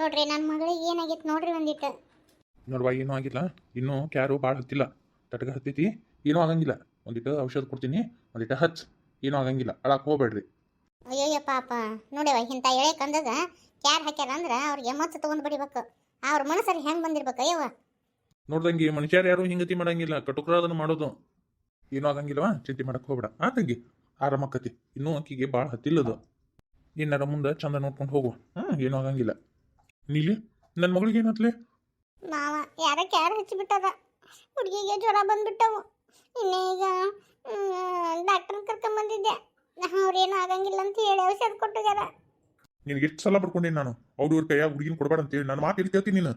ನೋಡ್ರಿ ನನ್ನ ಮಗಳಿಗೆ ಏನಾಗಿತ್ತು ನೋಡ್ರಿ ಒಂದಿಟ್ಟು ನೋಡುವ ಏನೂ ಆಗಿಲ್ಲ. ಇನ್ನೂ ಕ್ಯಾರು ಭಾಳ ಹತ್ತಿಲ್ಲ. ತಟಕ ಹತ್ತೈತಿ ಏನೂ ಆಗಂಗಿಲ್ಲ. ಒಂದಿಟ್ಟು ಔಷಧ ಕೊಡ್ತೀನಿ ಒಂದಿಟ್ಟು ಹಚ್ ಏನೂ ಆಗಂಗಿಲ್ಲ. ಅಳಕ್ಕೆ ಹೋಗ್ಬೇಡ್ರಿ. ಅಯ್ಯಯ್ಯ ಪಾಪ. ನೋಡ್ಯವ ಇಂಥ ಎಳೆ ಕಂದದ ಕ್ಯಾರ್ ಹಾಕ್ಯಾರ ಅಂದ್ರೆ ಅವ್ರಿಗೆ ಮತ್ತೆ ತೊಗೊಂಡು ಬಡಿಬೇಕು. ಅವ್ರ ಮನಸ್ಸಲ್ಲಿ ಹೆಂಗೆ ಬಂದಿರ್ಬೇಕು ಅಯ್ಯವ ನೋಡ್ದಂಗೆ ಮನುಷ್ಯರು ಯಾರು ಹಿಂಗತಿ ಮಾಡಂಗಿಲ್ಲ. ಕಟುಕರ ಅದನ್ನು ಮಾಡೋದು. ಏನೂ ಆಗಂಗಿಲ್ಲವಾ? ಚಿಂತೆ ಮಾಡಕ್ಕೆ ಹೋಗ್ಬೇಡ. ಆ ತಂಗಿ ಆರಾಮಕ್ಕತಿ ಇನ್ನೂ ಆಕಿಗೆ ಭಾಳ ಹತ್ತಿಲ್ಲದು. ಏನಾರ ಮುಂದೆ ಚಂದ ನೋಡ್ಕೊಂಡು ಹೋಗು. ಹ್ಞೂ ಏನೂ ಆಗಂಗಿಲ್ಲ. ನೀಲಿ ನನ್ನ ಮಗಳಿಗೆ ಏನತ್ಲೆ ಮಾವ ಯಾರ ಕ್ಯಾರ ಹಚ್ಚಿಬಿಟ್ಟದ? ಹುಡುಗಿಗೆ ಜ್ವರ ಬಂದ್ಬಿಟ್ಟವು. ಇನ್ನೀಗ ಡಾಕ್ಟರ್ ಕರ್ಕೊಂಬಂದಿದ್ದೆ ಅವ್ರೇನು ಆಗಂಗಿಲ್ಲ ಅಂತ ಹೇಳಿ ಔಷಧ ಕೊಟ್ಟಿದಾರ. ನಿನಗೆ ಎಷ್ಟು ಸಲ ಬರ್ಕೊಂಡೇನಿ ನಾನು? ಅವ್ರ ಇವ್ರ ಕೈಯಾಗ ಹುಡುಗಿನ ಕೊಡಬೇಡ ಅಂತೇಳಿ ನನ್ನ ಮಾತು ಎಲ್ಲಿ ಕೇಳ್ತೀನಿ ನೀನು.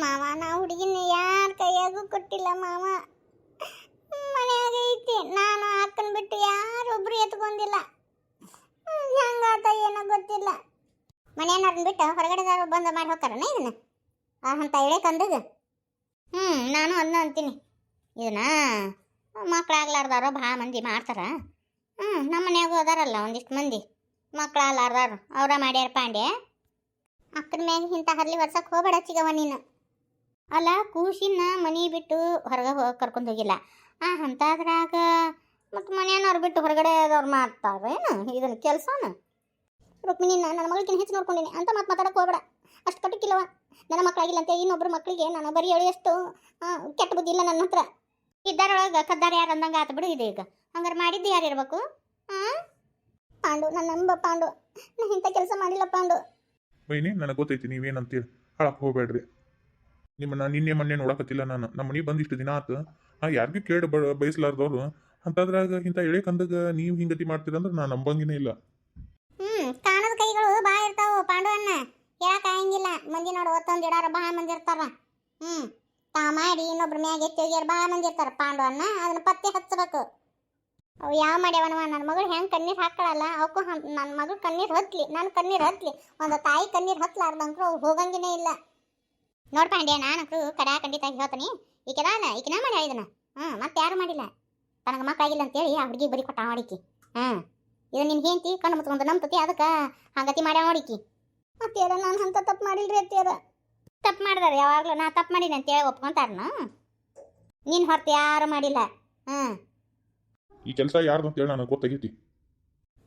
ಮಾವ ನಾ ಹುಡುಗಿನ ಯಾರ ಕೈಯಾಗೂ ಕೊಟ್ಟಿಲ್ಲ ಮಾವ. ಮನ್ಯಾಗ ಐತಿ. ನಾನು ಹಾಕೊಂಡ್ಬಿಟ್ಟು ಬಿಟ್ಟು ಯಾರೊಬ್ರು ಎತ್ಕೊಂಡಿಲ್ಲ. ಹೆಂಗಾತ ಏನೋ ಗೊತ್ತಿಲ್ಲ. ಮನೆಯವ್ರನ್ನ ಬಿಟ್ಟು ಹೊರಗಡೆ ಬಂದು ಮಾಡಿ ಹೋಗ್ತಾರನ ಇದನ್ನ? ಆ, ಅಂತ ಕಂದಗ ಹ್ಞೂ ನಾನು ಅದನ್ನ ಅಂತೀನಿ. ಇದನ್ನ ಮಕ್ಕಳಾಗ್ಲಾರ್ದಾರೋ ಭಾಳ ಮಂದಿ ಮಾಡ್ತಾರ. ಹ್ಞೂ ನಮ್ಮ ಮನ್ಯಾಗೂ ಅದಾರಲ್ಲ ಒಂದಿಷ್ಟು ಮಂದಿ. ಮಕ್ಕಳಾಗ್ಲಾರ್ದಾರು ಅವರ ಮಾಡ್ಯಾರ ಪಾಂಡೆ ಅಕ್ಕನ ಮ್ಯಾಗ ಇಂಥ ಹರ್ಲಿ ವರ್ಷಕ್ಕೆ ಹೋಗ್ಬೇಡ ಚಿಗವ ನೀನು. ಅಲ್ಲ ಕೂಸಿನ ಮನೆ ಬಿಟ್ಟು ಹೊರಗೆ ಹೋಗಿ ಕರ್ಕೊಂಡು ಹೋಗಿಲ್ಲ. ಆ, ಅಂತಾದ್ರಾಗ ಮತ್ತು ಮನೆಯವ್ರು ಬಿಟ್ಟು ಹೊರಗಡೆ ಅವ್ರು ಮಾಡ್ತಾರೇನು ಇದನ್ನ ಕೆಲಸನ? ರುಕ್ಮಿಣಿ ನನ್ನ ಮಗಳಿಗಿನ ಹೆಚ್ಚು ನೋಡ್ಕೊಂಡಿನಿ. ಅಂತ ಮಾತು ಮಾತಾಡಕ್ಕೆ ಹೋಗಬೇಡ. ಅಷ್ಟು ಕಟ್ಟಕ್ಕಿಲ್ಲವ ನನ್ನ ಮಕ್ಕಳಾಗಿಲ್ಲ ಅಂತ ಇನ್ನೊಬ್ರು ಮಕ್ಕಳಿಗೆ ನಾನು ಬರೀ ಎಳೆಯಷ್ಟು ಕೆಟ್ಟ ಬುದ್ಧಿ ಇಲ್ಲ ನನ್ನ ಹತ್ರ. ಇದ್ದಾರೊಳಗೆ ಕದ್ದಾರ ಯಾರು ಅಂದಂಗೆ ಆತ ಬಿಡು ಇದೆ ಈಗ. ಹಂಗಾರೆ ಮಾಡಿದ್ದು ಯಾರು ಇರಬೇಕು? ಹಾಂ ಪಾಂಡು ನನ್ನ ನಂಬ ಪಾಂಡು. ನಾನು ಇಂಥ ಕೆಲಸ ಮಾಡಿಲ್ಲ ಪಾಂಡು. ಬೈನಿ ನನಗೆ ಗೊತ್ತೈತಿ, ನೀವೇನಂತೀರಿ? ಹಾಳಕ್ಕೆ ಹೋಗಬೇಡ್ರಿ. ನಿಮ್ಮನ್ನ ನಿನ್ನೆ ಮೊನ್ನೆ ನೋಡಕತ್ತಿಲ್ಲ ನಾನು. ನಮ್ಮ ಮನೆ ಬಂದಿಷ್ಟು ದಿನ ಆತು. ಆ, ಯಾರಿಗೂ ಕೇಳಿ ಬ ಬಯಸ್ಲಾರ್ದವ್ರು. ಅಂತದ್ರಾಗ ಇಂಥ ಎಳೆ ಕಂದಾಗ ನೀವು ಹಿಂಗತಿ ಮಾಡ್ತೀರಂದ್ರೆ ನಾನು ನಂಬಂಗಿನೇ ಇಲ್ಲ. ಪಾಂಡವನ್ನ ಹೇಳಕ್ ಆಗಂಗಿಲ್ಲ. ಮಂದಿ ನೋಡು ಒತ್ತೊಂದು ಇಡಾರ, ಬಾ ಮಂದಿ ಇರ್ತಾರ. ಹ್ಮ್ ತಾ ಮಾಡಿ ಇನ್ನೊಬ್ರ ಮ್ಯಾಗ ಎತ್ತಿ ಒಗ್ಯಾರ ಬಾ ಮಂದಿ ಇರ್ತಾರ. ಪಾಂಡವನ್ನ ಅದನ್ನ ಪತ್ತೆ ಹಚ್ಚಬೇಕು. ಅವು ಯಾವ ಮಾಡ್ಯಾವನವ? ನನ್ನ ಮಗಳು ಹೆಂಗ್ ಕಣ್ಣೀರ್ ಹಾಕಳಲ್ಲ ಅವಕ್ಕೂ ನನ್ನ ಮಗಳು ಕಣ್ಣೀರು ಹೊತ್ತಲಿ ನನ್ನ ಕಣ್ಣೀರು ಹತ್ಲಿ. ಒಂದು ತಾಯಿ ಕಣ್ಣೀರು ಹತ್ಲಾರ್ದಂಕ್ರು ಅವು ಹೋಗಂಗಿನೇ ಇಲ್ಲ. ನೋಡ್ ಪಾಂಡ್ಯ ನಾನಂಕ್ರು ಕಡಾ ಖಂಡಿತ ಹೇಳ್ತೀನಿ. ಈಕೆದಾನ ಈಕಿನ ಮಾಡ್ಯಾ ಇದನ್ನ? ಹ್ಞೂ ಮತ್ತೆ ಯಾರು ಮಾಡಿಲ್ಲ? ತನಗೆ ಮಕ್ಕಳಾಗಿಲ್ಲ ಅಂತೇಳಿ ಆ ಹುಡುಗಿ ಬರೀ ಕೊಟ್ಟ ಮಾಡಿಕಿ ಹ್ಮ್, ಇದು ನಿನ್ ಹೆಂಡತಿ, ಕಣ್ಣು ಮುಚ್ಕೊಂಡು ನಂಬ್ತತಿ ಅದಕ್ಕೆ ಹಂಗತಿ ಮಾಡ್ಯಾವ ನೋಡಿಕಿ ಅತ್ತೇರ ನಾನು ಅಂತ ತಪ್ಪು ಮಾಡಿಲ್ರಿ ಅತ್ತೇರ ತಪ್ಪು ಮಾಡಿದಾರೆ ಯಾವಾಗಲೂ ನಾ ತಪ್ಪು ಮಾಡೀನಿ ಅಂತೇಳಿ ಒಪ್ಕೊಂತಾರನ? ನೀನು ಹೊರತು ಯಾರು ಮಾಡಿಲ್ಲ. ಹ್ಞೂ ಈ ಕೆಲಸ ಯಾರ್ದು ಅಂತೇಳಿ ನನಗೆ ಗೊತ್ತಾಗೈತಿ.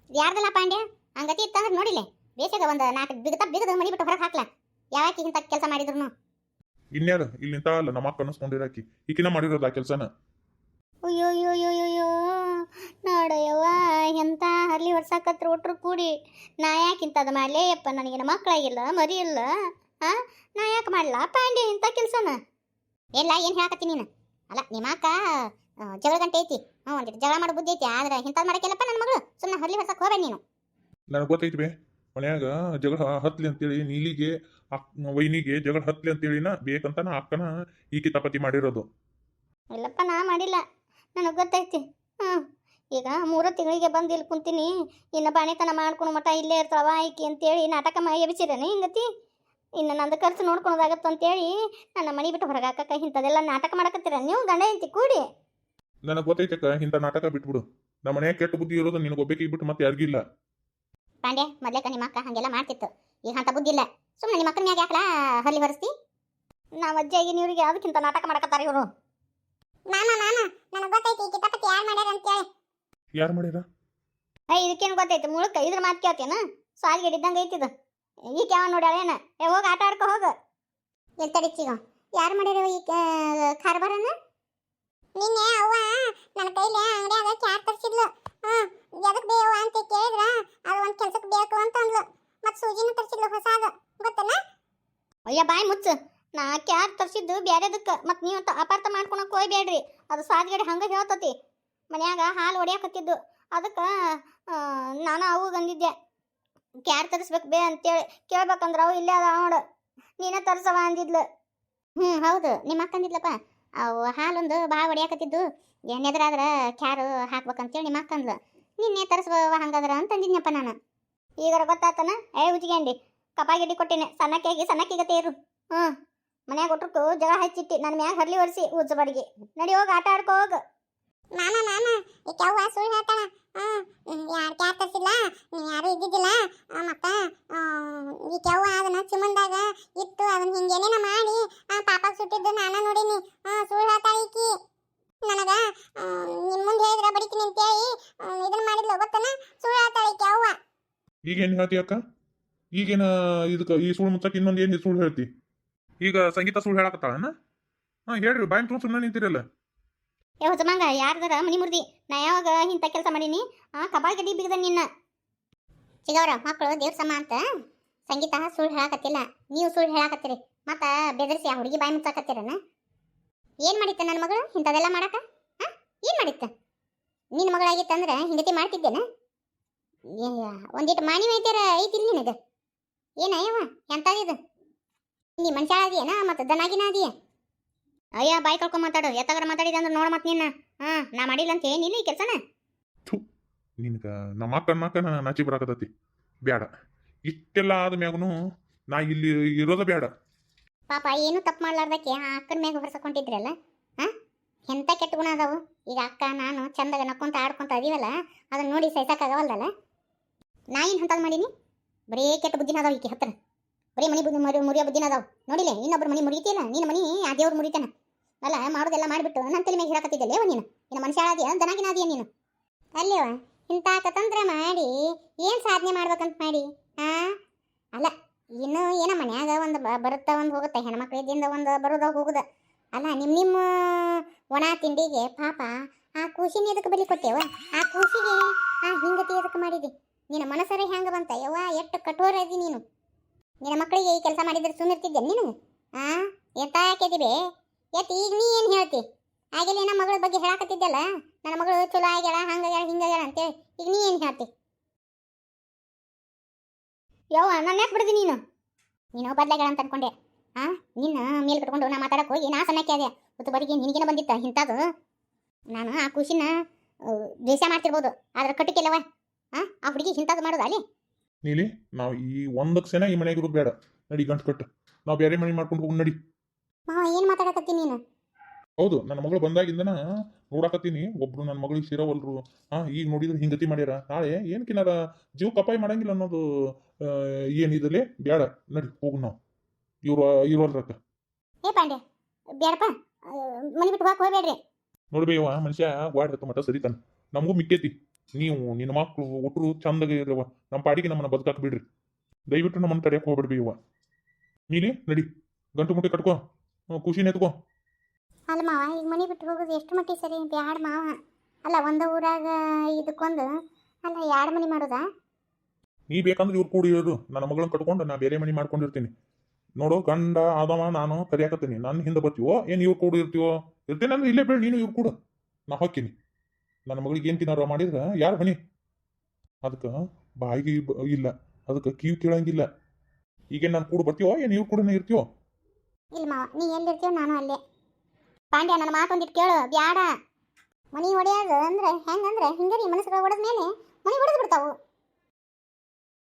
ಯಾರ್ದಲ್ಲ ಪಾಂಡ್ಯ? ಹಂಗತಿ ಇತ್ತಂದ್ರೆ ನೋಡಿಲ್ಲ ಬೇಸಾಗ ಒಂದು ನಾಲ್ಕು ಬಿಗತ ಬಿಗದ ಮನಿ ಬಿಟ್ಟು ಹೊರಗೆ ಹಾಕ್ಲ. ಯಾವಾಕಿ ಇಂಥ ಕೆಲಸ ಮಾಡಿದ್ರು ಇನ್ಯಾರು? ಇಲ್ಲಿ ನಿಂತ ಅಲ್ಲ ನಮ್ಮ ಅಕ್ಕ ಅನ್ನಿಸ್ಕೊಂಡಿರಾಕಿ ಈಕಿನ ಮಾಡಿರೋದು ಆ ಕೆಲಸನ. ಅಯ್ಯೋ ಅಯ್ಯೋ ಅಯ್ಯೋ ಅಯ್ಯೋ ನೋಡಯ್ಯವ್ವ ಹರ್ಲಿ ಹೊರ್ಸಾಕತ್ರ ಒಟ್ರು ಕೂಡಿ. ನಾ ಯಾಕೆ ಇಂಥದ್ದು ಮಾಡಲೇ? ಯಪ್ಪ ನನಗೇನು ಮಕ್ಕಳಾಗಿಲ್ಲ ಮರಿ ಇಲ್ಲ ಹಾ ನಾ ಯಾಕೆ ಮಾಡಲ್ಲ ಪಾಂಡೆ ಇಂಥ ಕೆಲಸನ. ಎಲ್ಲ ಏನು ಹೇಳಕತ್ತಿ ನೀನು? ಅಲ್ಲ ನಿಮ್ಮ ಅಕ್ಕ ಜಗಳ ಗಂಟೆ ಐತಿ. ಹ್ಞೂ ಒಂದಿಟ್ಟು ಜಗಳ ಮಾಡೋ ಬುದ್ಧಿ ಐತಿ. ಆದ್ರೆ ಇಂಥದ್ದು ಮಾಡಕ್ಕೆಲ್ಲಪ್ಪ ನನ್ನ ಮಗಳು. ಸುಮ್ಮನೆ ಹರ್ಲಿ ಹೊರ್ಸಕ್ಕೆ ಹೋಗ್ಬೇಡ ನೀನು. ನನಗೆ ಗೊತ್ತೈತಿ ಬೇ. ಮನ್ಯಾಗ ಜಗಳ ಹತ್ಲಿ ಅಂತೇಳಿ ನೀಲಿಗೆ ಅಕ್ ವೈನಿಗೆ ಜಗಳ ಹತ್ಲಿ ಅಂತೇಳಿನ ಬೇಕಂತ ನಾ ಅಕ್ಕನ ಈಕಿ ತಪತಿ ಮಾಡಿರೋದು. ಇಲ್ಲಪ್ಪ ನಾ ಮಾಡಿಲ್ಲ. ನನಗೆ ಗೊತ್ತೈತಿ. ಹ್ಞೂ. ಈಗ ಮೂರು ತಿಂಗಳಿಗೆ ಬಂದು ಇಲ್ಲಿ ಕುಂತೀನಿ. ಇನ್ನು ಬಾಣೆತನ ಮಾಡ್ಕೊಂಡು ಮಠ ಇಲ್ಲೇ ಇರ್ತಾವ ಆಯ್ಕೆ ಅಂತೇಳಿ ನಾಟಕ ಮಾ ಎಬಿಸಿರೇನೆ ಹಿಂಗತಿ? ಇನ್ನು ನಂದು ಖರ್ಚು ನೋಡ್ಕೊಳೋದಾಗತ್ತ ಅಂತೇಳಿ ನನ್ನ ಮನೆ ಬಿಟ್ಟು ಹೊರಗೆ ಹಾಕಕ್ಕ ಇಂಥದೆಲ್ಲ ನಾಟಕ ಮಾಡಕತ್ತೀರ ನೀವು ಗಂಡ ಹೆಂಡತಿ ಕೂಡಿ? ನನಗೆ ಗೊತ್ತೈತೆ ಅಕ್ಕ ಇಂಥ ನಾಟಕ ಬಿಟ್ಬಿಡು. ನಮ್ಮ ಮನ್ಯಾಗ ಕೆಟ್ಟ ಬುದ್ಧಿ ಇರೋದು ನಿನಗೆ ಒಬ್ಬಕ್ಕೆ ಬಿಟ್ಟು ಮತ್ತೆ ಯಾರಿಗಿಲ್ಲ ಪಾಂಡೆ ಮೊದ್ಲೇಕ ನಿಮ್ಮ ಅಕ್ಕ ಹಾಗೆಲ್ಲ ಮಾಡ್ತಿತ್ತು. ಈಗ ಅಂತ ಬುದ್ಧಿ ಇಲ್ಲ. ಸುಮ್ಮನೆ ನಿಮ್ಮ ಅಕ್ಕನ ಮ್ಯಾಗ ಯಾಕಲ ಹಲ್ಲಿ ಹೊರಿಸ್ತಿ? ನಾವು ಅಜ್ಜಿಯಾಗಿ ನೀವರಿಗೆ ಅದಕ್ಕಿಂತ ನಾಟಕ ಮಾಡಕತ್ತಾರ ಇವರು? ಮಾಮ ಮಾಮ ನನಗೆ ಗೊತ್ತೈತಿ ಈ ಕಿತಾಪತಿ ಯಾರು ಮಾಡ್ಯಾರ ಅಂತೇಳಿ. ಯಾರು ಏ, ಇದಕ್ಕೇನು ಗೊತ್ತೈತೆ ಮುಳುಕ, ಇದ್ರ ಮಾತು ಕೇಳ್ತೇನ ಸಾಲಿಗೆ ಹಿಡಿದಂಗೆ ಐತಿದು. ಈಗ ಯಾವ ನೋಡ್ಯಾಳೇನ ಏ, ಹೋಗಿ ಆಟ ಆಡ್ಕೊ, ಹೋಗ. ಎಲ್ಲಿ ತಡಿಚಿಗ ಯಾರು ಮಾಡ್ಯಾರ ಈ ಕಾರ್ಬಾರನ? ನಿನ್ನೆ ಅವ್ವ ನನ್ನ ಕೈಲಿ ಅಂಗಡಿಯಾಗ ಚಾರ್ ತರಿಸಿದ್ಲು. ಹ್ಮ್, ಎದಕ್ ಬೇವ ಅಂತ ಕೇಳಿದ್ರ? ಅದು ಒಂದು ಕೆಲಸಕ್ಕೆ ಬೇಕು ಅಂತ ಅಂದ್ಲು. ಮತ್ತೆ ಸೂಜಿನೂ ತರಿಸಿದ್ಲು ಹೊಸಾದ. ಗೊತ್ತಲ್ಲ ಅಯ್ಯ, ಬಾಯ್ ಮುಚ್ಚು. ನಾ ಕ್ಯಾರ್ ತರಿಸಿದ್ದು ಬೇರೆದಕ್ಕೆ ಮತ್ತೆ ನೀವು ಅಪಾರ್ಥ ಮಾಡ್ಕೊಳಕ್ಕೆ ಹೋಗ್ಬೇಡ್ರಿ ಅದು ಸಾದ್ಗಡೆ ಹಂಗೆ ಹೇಳ್ತತಿ. ಮನ್ಯಾಗ ಹಾಲು ಹೊಡ್ಯಾಕತ್ತಿದ್ದು. ಅದಕ್ಕೆ ನಾನು ಅವು ಬಂದಿದ್ದೆ ಕ್ಯಾರ್ ತರಿಸ್ಬೇಕು ಬೇ ಅಂತೇಳಿ. ಕೇಳ್ಬೇಕಂದ್ರೆ ಅವು ಇಲ್ಲೇ ಅದ ನೋಡು. ನೀನೇ ತರಿಸವ ಅಂದಿದ್ಲು. ಹ್ಞೂ ಹೌದು. ನಿಮ್ಮ ಅಕ್ಕಂದಿದ್ಲಪ್ಪ ಅವು ಹಾಲೊಂದು ಭಾಳ ಹೊಡ್ಯಾಕತ್ತಿದ್ದು. ಎಣ್ಣೆದ್ರಾದ್ರೆ ಕ್ಯಾರು ಹಾಕ್ಬೇಕಂತೇಳಿ ನಿಮ್ಮ ಅಕ್ಕಂದ್ಲು ನಿನ್ನೆ ತರಿಸ್ಬವ ಹಂಗಾದ್ರೆ ಅಂತಂದಿದ್ನಪ್ಪ ನಾನು. ಈಗಾರ ಗೊತ್ತಾತನ? ಏ ಉಜ್ಗಂಡಿ ಕಪಾಗಿಡ್ಡಿ ಕೊಟ್ಟಿನಿ. ಸಣ್ಣಕ್ಕಾಗಿ ಸಣ್ಣಕ್ಕಿಗತ್ತೆ ಇರು. ಹ್ಞೂ ಮನ್ಯಾಗ ಒಟ್ರಕ್ಕೂ ಜಗ ಹಚ್ಚಿಟ್ಟಿ. ನನ್ನ ಮ್ಯಾಗ ಹರ್ಲಿ ಒರೆಸಿ, ಉಜ್ಜ ಬಡಿಗೆ. ನಡಿ ಹೋಗಿ, ಆಟ ಆಡ್ಕೋ ಹೋಗು. ಮಾಮ ಮಾಮ ಈ ಕೆವ್ವ ಸುಳ್ಳು ಹೇಳ್ತಾಳ? ಯಾರು ಕ್ಯಾರ್ ತರಿಸಿಲ್ಲ ನೀವು ಯಾರು ಇದ್ದಿದ್ದಿಲ್ಲ? ಮತ್ತೆ ಈ ಕೆವ್ವ ಅದನ್ನ ಚಿಮಂದಾಗ ಇತ್ತು ಅದನ್ನ ಹಿಂಗೇನೇನ ಮಾಡಿ, ಆ ಪಾಪಕ್ಕೆ ಸುಟ್ಟಿದ್ದು ನಾನ ನೋಡೀನಿ. ಸುಳ್ಳು ಹೇಳ್ತಾಳ ಈಕಿ. ನನಗ ನಿಮ್ಮ ಮುಂದೆ ಹೇಳಿದ್ರ ಬಡಿತೀನಿ ಅಂತೇಳಿ ಇದನ್ನ ಮಾಡಿದ್ಲು ಗೊತ್ತನ? ಸುಳ್ಳು ಹೇಳ್ತಾಳ ಈ ಕೆವ್ವ ಈಗೇನು ಹೇಳ್ತಿ ಅಕ್ಕ? ಈಗೇನ ಇದಕ್ಕೆ, ಈ ಸುಳ್ಳು ಮುಚ್ಚಕ್ಕೆ ಇನ್ನೊಂದು ಏನು ಸುಳ್ಳು ಹೇಳ್ತಿ? ಈಗ ಸಂಗೀತ ಸುಳ್ಳು ಹೇಳಕತ್ತಾಳನ? ಹಾಂ, ಹೇಳ್ರಿ, ಬಾಯಿ ತುಂಬ ಸುಮ್ಮನೆ ನಿಂತಿರಲ್ಲ. ಏ ಹೊಸಮಂಗ ಯಾರ್ದಾರ ಮನಿ ಮುರ್ದಿ. ನಾ ಯಾವಾಗ ಇಂಥ ಕೆಲಸ ಮಾಡೀನಿ? ಆ, ಕಬಾಳ್ ಗಡ್ಡಿ ಬಿಗದ ನಿನ್ನ. ಚಿಗವ್ರ ಮಕ್ಕಳು ದೇವ್ರ ಸಮ ಅಂತ ಸಂಗೀತ ಸುಳ್ಳು ಹೇಳಕತ್ತಿಲ್ಲ. ನೀವು ಸುಳ್ಳು ಹೇಳಕತ್ತೀರಿ. ಮತ್ತ ಬೆದರಿಸಿ ಆ ಹುಡುಗಿ ಬಾಯಿ ಮುಚ್ಚಾಕತ್ತೀರನ? ಏನು ಮಾಡಿತ್ತ ನನ್ನ ಮಗಳು ಇಂಥದೆಲ್ಲ ಮಾಡಕ? ಹಾಂ ಏನು ಮಾಡಿತ್ತ? ನಿನ್ನ ಮಗಳಾಗಿತ್ತಂದ್ರೆ ಹಿಂಗತಿ ಮಾಡ್ತಿದ್ದೇನ? ಒಂದಿಟ್ಟು ಮಾನಿ ಐತಾರ ಐತಿಲ್ ನಿನಗ? ಏನ ಯವ್ವ ಎಂತಾದಿದು ನೀ ಮನುಷ್ಯ ಆದಿಯನ ಮತ್ತೆ ದನಾಗಿನ ಆದಿಯ? ಅಯ್ಯ ಬಾಯ್ ಕಳ್ಕೊಂಡ್ ಮಾತಾಡು. ಎತ್ತಗರ ಮಾತಾಡಿದ ಅಂದ್ರೆ ನೋಡ ಮತ್ತೆ ನಿನ್ನ. ಹಾ ನಾ ಮಾಡಿಲ್ಲ ಅಂತ ಏನಿಲ್ಲ ಈ ಕೆಲಸನ? ನಿನಗ ನಮ್ಮ ಅಕ್ಕನ ಅನ್ನಕ ನಾಚಿ ಬರಾಕತ್ತತಿ. ಬ್ಯಾಡ. ಇಷ್ಟೆಲ್ಲ ಆದ ಮ್ಯಾಗನು ನಾ ಇಲ್ಲಿ ಇರೋದ ಬ್ಯಾಡ. ಪಾಪ ಏನು ತಪ್ಪು ಮಾಡ್ಲಾರ್ದಕ್ಕೆ ಆ ಅಕ್ಕನ ಮ್ಯಾಗ ಹೊರಸಕೊಂಡಿದ್ರಲ್ಲ ಹಾ? ಎಂತ ಕೆಟ್ಟ ಗುಣ ಅದಾವು? ಈಗ ಅಕ್ಕ ನಾನು ಚಂದಾಗ ನಕ್ಕೊಂತ ಆಡ್ಕೊಂತ ಅದೀವಲ್ಲ ಅದನ್ನ ನೋಡಿ ಸಹಿಸಕ್ಕಾಗವಲ್ದಲ್ಲ ನಾ ಏನು ಅಂತ ಮಾಡೀನಿ? ಬರೀ ಕೆಟ್ಟ ಬುದ್ಧಿನ ಅದಾವ ಈಕೆ ಹತ್ರ. ಬರೀ ಮನಿ ಬುದ್ಧಿ ಮರಿ ಮುರಿಯೋ ಬುದ್ಧಿನ ಅದಾವ. ನೋಡಿಲ್ಲ ಇನ್ನೊಬ್ರು ಮನಿ ಮುರಿತೀಯಲ್ಲ ನಿನ್ನ ಮನಿ ಆ ದೇವ್ರು ಮುರಿತಾನ? ಅಲ್ಲ, ಮಾಡೋದೆಲ್ಲ ಮಾಡಿಬಿಟ್ಟು ನನ್ನ ತಲೆ ಮೇಲೆ ಹಿಡಕತ್ತಿದ್ದಲ್ಲ ನೀನು. ಇನ್ನು ಮನುಷ್ಯ ಆದಿಯ? ದನಾಗಿನ ಆದಿಯ ನೀನು? ಅಲ್ಲೇವ ಇಂಥ ಕತಂತ್ರ ಮಾಡಿ ಏನು ಸಾಧನೆ ಮಾಡ್ಬೇಕಂತ ಮಾಡಿ ಹಾ ಅಲ್ಲ, ಇನ್ನು ಏನೋ ಮನ್ಯಾಗ ಒಂದು ಬರುತ್ತಾ ಒಂದು ಹೋಗುತ್ತೆ, ಹೆಣ್ಮಕ್ಳ ಇದ್ದಿಂದ ಒಂದು ಬರೋದ ಹೋಗುದ. ಅಲ್ಲ ನಿಮ್ಮ ನಿಮ್ಮ ಒಣ ತಿಂಡಿಗೆ ಪಾಪ ಆ ಕೂಸಿನ ಎದಕ್ಕೆ ಬಲಿ ಕೊಟ್ಟೆವ ಆ ಕೂಸಿಗೆ ಆ ಹಿಂಗತಿ ಎದಕ್ಕೆ ಮಾಡಿದಿ? ನಿನ್ನ ಮನಸ್ಸರ ಹೆಂಗ ಬಂತ? ಯವ್ವ, ಎಷ್ಟು ಕಠೋರ ಅದಿ ನೀನು. ನಿನ್ನ ಮಕ್ಕಳಿಗೆ ಈ ಕೆಲಸ ಮಾಡಿದ್ರೆ ಸುಮ್ಮಿರ್ತಿದ್ದೆ ನೀನು? ಆ? ಎಂತ ಎತ್ ಈಗ ನೀ ಏನು ಹೇಳ್ತಿ? ಆಗಲೇ ನಮ್ಮ ಮಗಳ ಬಗ್ಗೆ ಹೇಳಕತ್ತಿದ್ದಲ್ಲ, ನನ್ನ ಮಗಳು ಚಲೋ ಆಗ್ಯಾಳ ಹಂಗಾಗ್ಯಾಳ ಹಿಂಗಾಗ್ಯಾಳ ಅಂತೇಳಿ, ಈಗ ನೀ ಏನು ಹೇಳ್ತಿ? ಯವ್ವ ನಾನು ಯಾಕೆ ಬಿಡ್ದಿ ನೀನು? ನೀನು ಬದಲಾಗ್ಯಾಳ ಅಂತ ಅನ್ಕೊಂಡೆ. ಆ, ನಿನ್ನ ಮೇಲ್ ಕಟ್ಕೊಂಡು ನಾ ಮಾತಾಡಕ್ಕೆ ಹೋಗಿ ನಾ ಸಣ್ಣಕ್ಕೆ ಅದೇ ಮತ್ತು ಬರಿಗೆ ನಿನಗೇನ ಬಂದಿತ್ತ ಇಂಥದ್ದು ನಾನು ಆ ಖುಷಿನ ದ್ವೇಷ ಮಾಡ್ತಿರ್ಬೋದು, ಆದ್ರೆ ಕಟ್ಟಿಕೆಲ್ಲವ ಆ ಆ ಹುಡುಗಿ ಇಂಥದ್ದು ಮಾಡೋದು ಅಲ್ಲಿ? ನೀಲಿ, ನಾವು ಈ ಒಂದಕ್ಕೆ ಸೆನ ಈ ಮನೆಗೆ ಬೇಡ ನಡಿ ಗಂಟು ಕಟ್ಟು. ನಾವು ಬೇರೆ ಮನೆ ಮಾಡ್ಕೊಂಡು ಹೋಗಿ ನಡಿ. ಮಾವ ಏನು ಮಾತಾಡಕತ್ತಿ ನೀನು? ಹೌದು ನನ್ನ ಮಗಳು ಬಂದಾಗಿಂದನ ನೋಡಾಕತ್ತೀನಿ. ಒಬ್ರು ನನ್ನ ಮಗಳಿಗೆ ಶಿರವಲ್ರು ಹಾ ಈಗ ನೋಡಿದ್ರೆ ಹಿಂಗತಿ ಮಾಡ್ಯಾರ. ನಾಳೆ ಏನಕಿನಾರ ಜೀವ ಕಪಾಯಿ ಮಾಡಂಗಿಲ್ಲ ಅನ್ನೋದು ಏನಿದಲ್ಲಿ ಏನಿದಲೆ ಬೇಡ ನಡಿ ಹೋಗು ನಾವು. ಇವ್ರು ಇರೋಲ್ರಕ್ಕ ಏ ಪಾಂಡೆ ಬೇಡಪ್ಪ ಮನೆ ಬಿಟ್ಟು ಹೋಗಕ್ಕೆ ಹೋಗ್ಬೇಡ್ರಿ. ನೋಡ್ಬೇವ ಮನುಷ್ಯ ವಾಡ್ರಕ್ಕ ಮಠ ಸರಿತಾನ ನಮಗೂ ಮಿಕ್ಕೇತಿ. ನೀವು ನಿನ್ನ ಮಕ್ಕಳು ಒಟ್ಟರು ಚಂದಾಗ ಇರವ ನಮ್ಮ ಪಾಡಿಗೆ ನಮ್ಮನ್ನ ಬದುಕಾಕ್ ಬಿಡ್ರಿ. ದಯವಿಟ್ಟು ನಮ್ಮನ್ನ ತಡೆಯಕ್ಕೆ ಹೋಗ್ಬಿಡ್ಬೇವ ನೀಲಿ ನಡಿ. ಗಂಟು ಮುಟ್ಟಿ ಕಟ್ಕೋ. ಖುಷಿನ ನೆತ್ಕೋ ಅಲ್ಲ ಮಾವ ಈಗ ಮನೆ ಬಿಟ್ಟು ಹೋಗೋದು ಎಷ್ಟು ಮಟ್ಟಿ ಸರಿ ಬ್ಯಾಡ ಮಾವ. ಅಲ್ಲ ಒಂದ ಊರಾಗ ಇದಕ್ಕೊಂದು. ಅಲ್ಲ ಎರಡು ಮನೆ ಮಾಡೋದಾ? ನೀ ಬೇಕಂದ್ರೆ ಇವ್ರು ಕೂಡಿ ಇರೋದು. ನನ್ನ ಮಗಳನ್ನ ಕಟ್ಕೊಂಡು ನಾ ಬೇರೆ ಮನೆ ಮಾಡ್ಕೊಂಡಿರ್ತೀನಿ. ನೋಡು ಗಂಡ ಆದವ ನಾನು ಕರಿಯಾಕತ್ತೀನಿ. ನನ್ನ ಹಿಂದೆ ಬರ್ತೀವೋ ಏನು ಇವ್ರು ಕೂಡಿ ಇರ್ತೀವೋ? ಇರ್ತೀನಿ ಅಂದ್ರೆ ಇಲ್ಲೇ ಬೇಡ ನೀನು ಇವ್ರು ಕೂಡ. ನಾ ಹೊಕ್ಕಿನಿ ನನ್ನ ಮಗಳಿಗೆ ಏನು ತಿನ್ನಾರ ಮಾಡಿದ್ರೆ? ಯಾರು ಮನಿ? ಅದಕ್ಕೆ ಬಾಯಿಗೆ ಇಲ್ಲ. ಅದಕ್ಕೆ ಕಿವಿ ಕೇಳಂಗಿಲ್ಲ ಈಗ ನಾನು ಕೂಡ ಬರ್ತೀವೋ ಏನು ಇವ್ರು ಕೂಡ ಇರ್ತೀವೋ? ಇಲ್ಲ ಮಾವ, ನೀ ಎಲ್ಲಿರ್ತೀಯೋ ನಾನು ಅಲ್ಲೇ. ಪಾಂಡ್ಯ, ನನ್ನ ಮಾತೊಂದಿಟ್ಟು ಕೇಳು, ಬ್ಯಾಡ. ಮನಿ ಒಡೆಯೋದು ಅಂದ್ರೆ ಹೆಂಗಂದ್ರೆ ಹಿಂಗರಿ ಮನಸ್ಸಿಗೆ ಹೊಡೆದ ಮೇಲೆ ಮನಿ ಹೊಡೆದು ಬಿಡ್ತಾವು